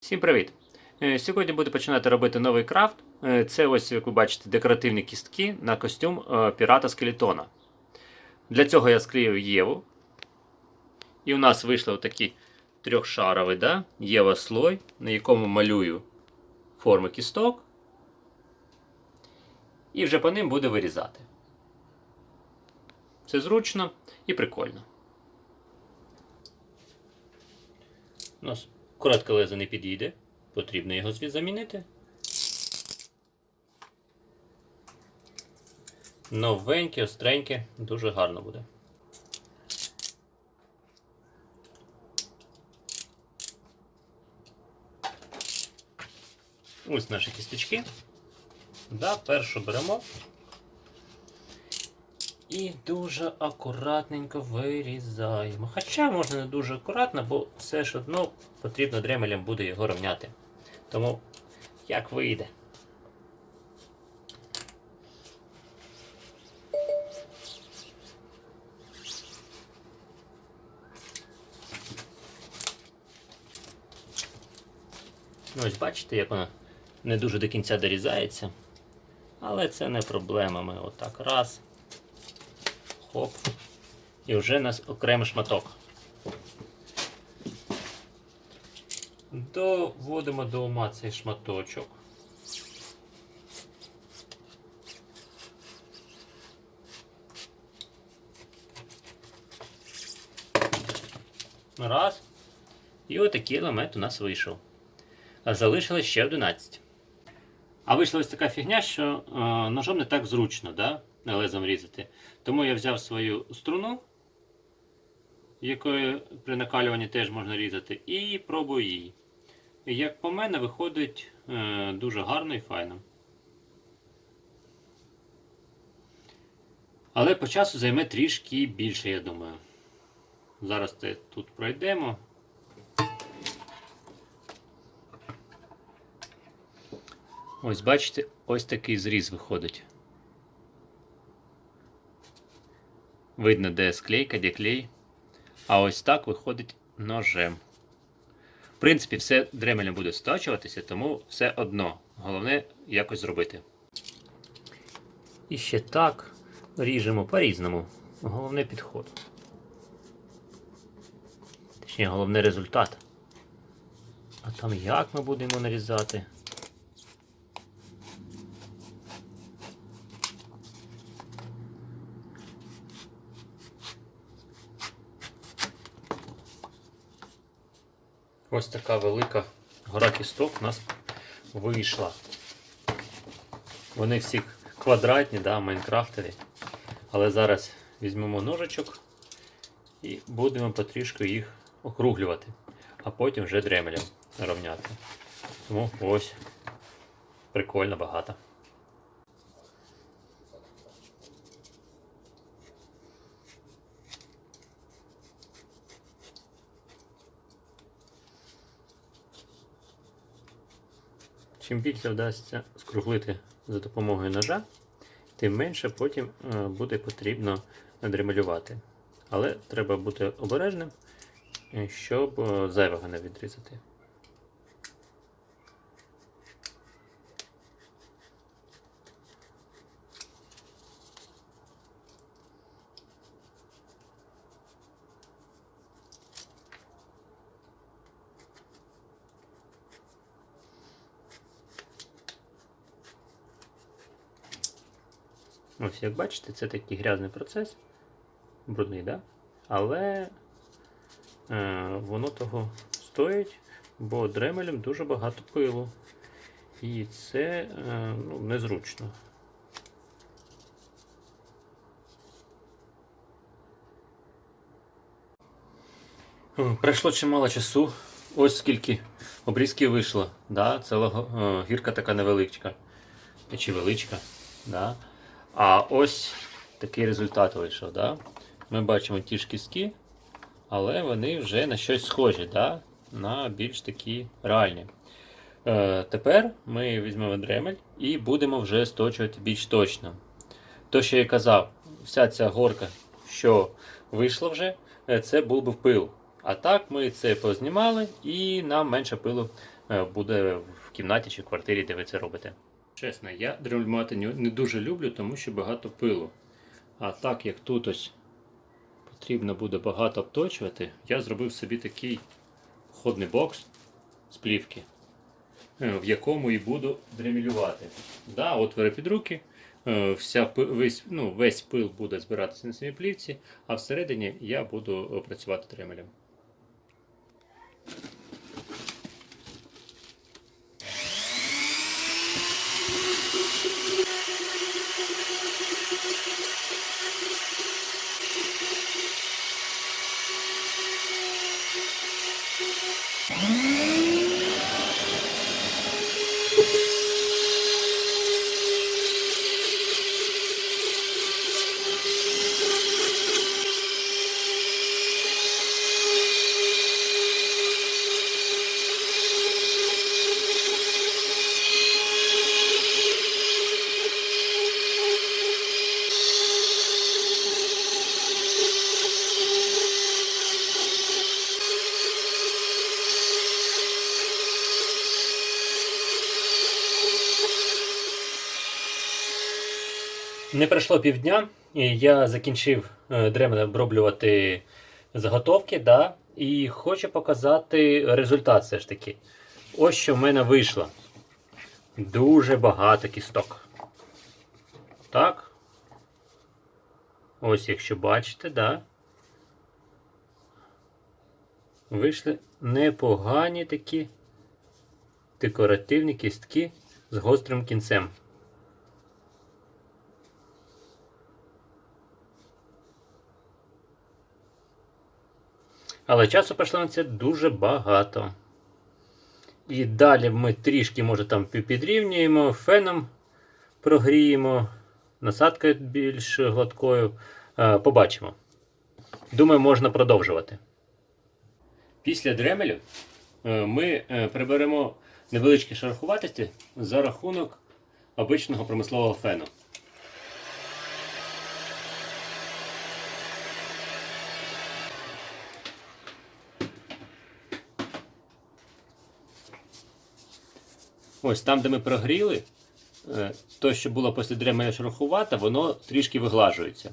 Всім привіт! Е, Сьогодні буду починати робити новий крафт. Е, Це ось, як ви бачите, декоративні кістки на костюм е, пірата скелетона. Для цього я склеїв Єву. І у нас вийшли отакі трьохшаровий да? Єва слой, на якому малюю форми кісток. І вже по ним буду вирізати. Це зручно і прикольно. У нас коротке лезо не підійде, потрібно його звідси замінити. Новеньке, остреньке, дуже гарно буде. Ось наші кісточки. Да, першу беремо. І дуже акуратненько вирізаємо. Хоча можна не дуже акуратно, бо все ж одно потрібно дремелем буде його рівняти. Тому як вийде. Ну, Ось бачите, як вона не дуже до кінця дорізається. Але це не проблема. Ми отак раз. Хоп. І вже у нас окремий шматок. Доводимо до ума цей шматочок. Раз. І отакий елемент у нас вийшов. Залишилось ще 11. А вийшла ось така фігня, що е, ножом не так зручно, да? Лезом різати. Тому я взяв свою струну, якою при накалюванні теж можна різати, і пробую її. І як по мене, виходить е, дуже гарно і файно. Але по часу займе трішки більше, я думаю. Зараз це тут пройдемо. Ось бачите, ось такий зріз виходить. Видно, де склейка, де клей. А ось так виходить ножем. В принципі, все дремелем буде стачуватися, тому все одно. Головне якось зробити. І ще так ріжемо по-різному. Головне підход. Точніше, головне результат. А там як ми будемо нарізати? Ось така велика гора кісток у нас вийшла. Вони всі квадратні, да, майнкрафтові. Але зараз візьмемо ножичок і будемо потрішку їх округлювати, а потім вже дремелем рівняти. Тому ось прикольно багато. Чим більше вдасться скруглити за допомогою ножа, тим менше потім е, буде потрібно дремалювати. Але треба бути обережним, е, щоб е, зайвого не відрізати. Ось, як бачите, це такий грязний процес, брудний, да? але е, воно того стоїть, бо дремелем дуже багато пилу. І це е, ну, незручно. Пройшло чимало часу. Ось скільки обрізків вийшло. Да? Го- е, гірка така невеличка. Чи величка. Да? А ось такий результат вийшов. Да? Ми бачимо ті ж кістки, але вони вже на щось схожі, да? на більш такі реальні. Е, тепер ми візьмемо дремель і будемо вже сточувати більш точно. То, що я казав, вся ця горка, що вийшла вже, е, це був би пил. А так ми це познімали і нам менше пилу е, буде в кімнаті чи в квартирі, де ви це робите. Чесно, я дрельмувати не дуже люблю, тому що багато пилу. А так як тут ось потрібно буде багато обточувати, я зробив собі такий входний бокс з плівки, е, в якому і буду дремілювати. Да, отвори під руки, е, вся, весь, ну, весь пил буде збиратися на самій плівці, а всередині я буду працювати дремелем. Yeah. Не пройшло півдня, і я закінчив е, дремелем оброблювати заготовки, да, і хочу показати результат все ж таки. Ось що в мене вийшло. Дуже багато кісток. Так. Ось, якщо бачите, да. Вийшли непогані такі декоративні кістки з гострим кінцем. Але часу пішло на це дуже багато. І далі ми трішки, може, там підрівнюємо, феном прогріємо, насадкою більш гладкою. Е, Побачимо. Думаю, можна продовжувати. Після дремелю е, ми е, приберемо невеличкі шероховатості за рахунок обичного промислового фену. Ось там, де ми прогріли, е, то, що було після дремеля шероховата, воно трішки виглажується.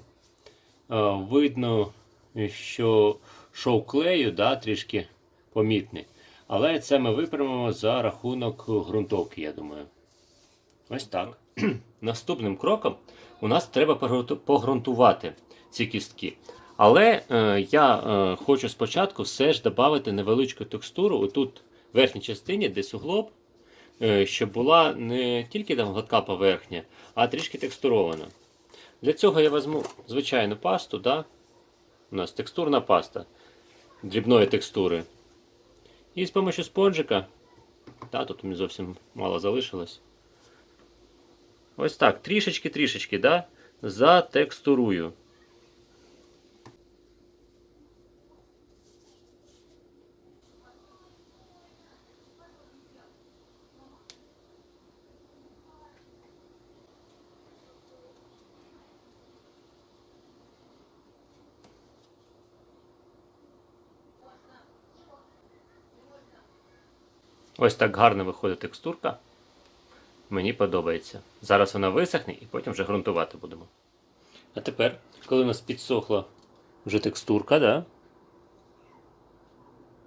Е, Видно, що шов клею да, трішки помітний. Але це ми виправимо за рахунок ґрунтовки, я думаю. Ось так. Наступним кроком у нас треба погрунтувати ці кістки. Але е, я е, хочу спочатку все ж додати невеличку текстуру отут в верхній частині, де суглоб, е, щоб була не тільки там гладка поверхня, а трішки текстурована. Для цього я візьму звичайну пасту, да? у нас текстурна паста дрібної текстури. І з допомогою спонжика, та, тут мені зовсім мало залишилось. Ось так, трішечки-трішечки, да? затекстурую. Ось так гарно виходить текстурка. Мені подобається. Зараз вона висохне і потім вже ґрунтувати будемо. А тепер, коли у нас підсохла вже текстурка, да?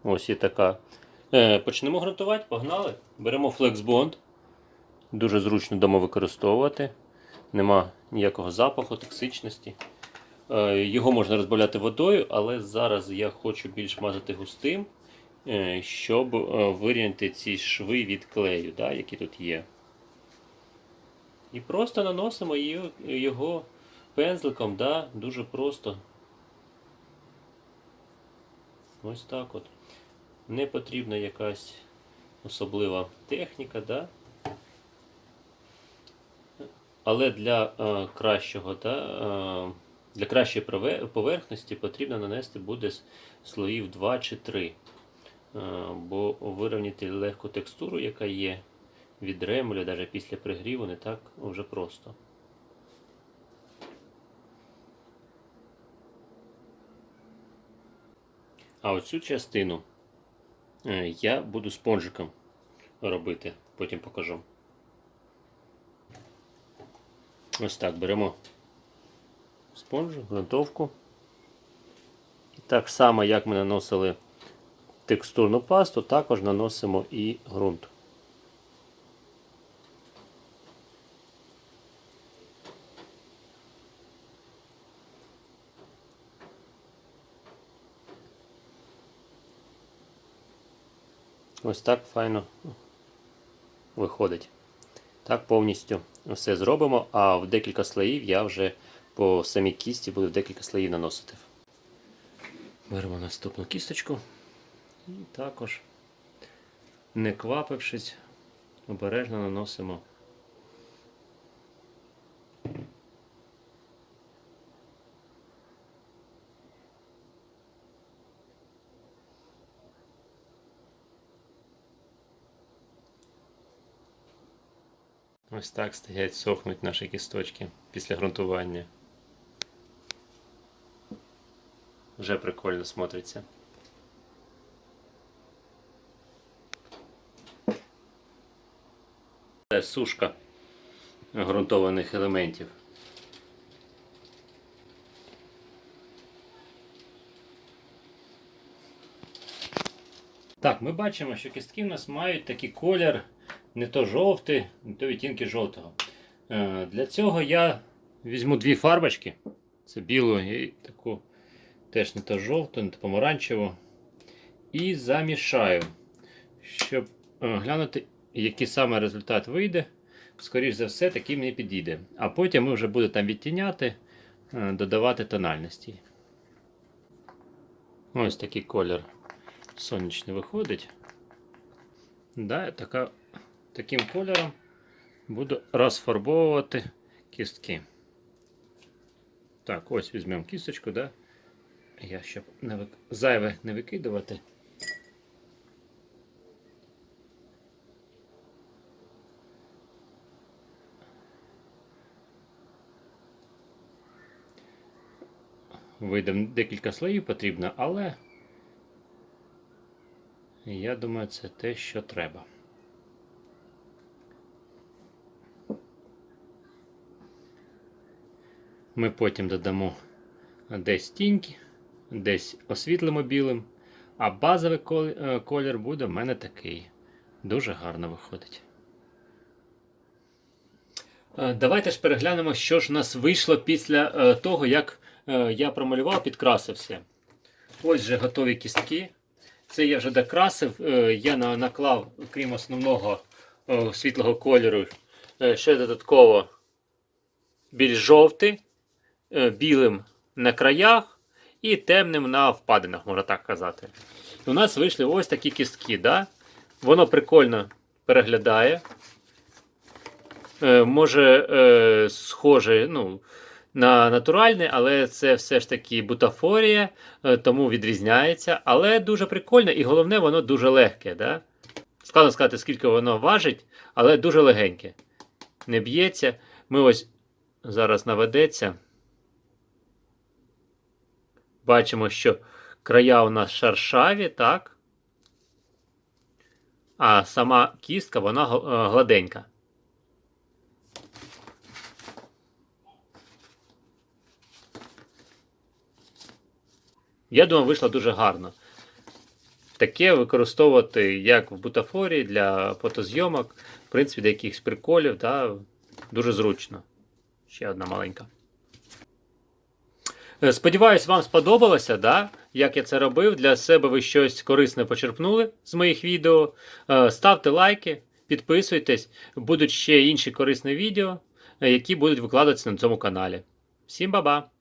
ось є така. Е, почнемо ґрунтувати, погнали. Беремо флексбонд. Дуже зручно вдома використовувати. Нема ніякого запаху, токсичності. Е, Його можна розбавляти водою, але зараз я хочу більш мазати густим, щоб е, вирівняти ці шви від клею, да, які тут є. І просто наносимо його пензликом, да, дуже просто. Ось так от. Не потрібна якась особлива техніка, да? але для е, кращого, да, е, для кращої поверхності потрібно нанести буде слоїв 2 чи 3. Е, бо вирівняти легку текстуру, яка є від ремеля, навіть після пригріву, не так вже просто. А оцю частину е, я буду спонжиком робити, потім покажу. Ось так беремо спонж, ґрунтовку. І так само, як ми наносили текстурну пасту, також наносимо і ґрунт. Ось так файно виходить. Так повністю все зробимо, а в декілька слоїв я вже по самій кісті буду декілька слоїв наносити. Беремо наступну кісточку і також, не квапившись, обережно наносимо. Ось так стоять, сохнуть наші кісточки після ґрунтування. Вже прикольно смотриться. Це сушка ґрунтованих елементів. Так, ми бачимо, що кістки в нас мають такий колір не то жовтий, не то відтінки жовтого. Е, Для цього я візьму дві фарбочки. Це білу і таку теж не то жовту, не то помаранчеву. І замішаю, щоб е, глянути, який саме результат вийде. Скоріше за все, такий мені підійде. А потім ми вже будемо там відтіняти, е, додавати тональності. Ось такий колір сонячний виходить. Да, така, таким кольором буду розфарбовувати кістки. Так, ось візьмемо кісточку, да? Я щоб не вик... зайве не викидувати. Вийде декілька слоїв потрібно, але я думаю, це те, що треба. Ми потім додамо десь тіньки, десь освітлимо білим, а базовий е, колір буде в мене такий. Дуже гарно виходить. Е, Давайте ж переглянемо, що ж у нас вийшло після е, того, як я промалював, підкрасив все. Ось вже готові кістки. Це я вже докрасив. Е, Я наклав, крім основного е, світлого кольору, е, ще додатково більш жовтий, е, білим на краях і темним на впадинах, можна так казати. У нас вийшли ось такі кістки. Да? Воно прикольно переглядає. Е, Може, е, схоже ну, на натуральне, але це все ж таки бутафорія, е, тому відрізняється. Але дуже прикольно і головне, воно дуже легке. Да? Складно сказати, скільки воно важить, але дуже легеньке. Не б'ється. Ми ось зараз наведеться. Бачимо, що края у нас шаршаві, так? А сама кістка, вона е, гладенька. Я думаю, вийшло дуже гарно. Таке використовувати як в бутафорії для фотозйомок, в принципі, для якихось приколів, да, дуже зручно. Ще одна маленька. Е, Сподіваюсь, вам сподобалося, да? як я це робив. Для себе ви щось корисне почерпнули з моїх відео. Е, Ставте лайки, підписуйтесь, будуть ще інші корисні відео, е, які будуть викладатися на цьому каналі. Всім ба-ба!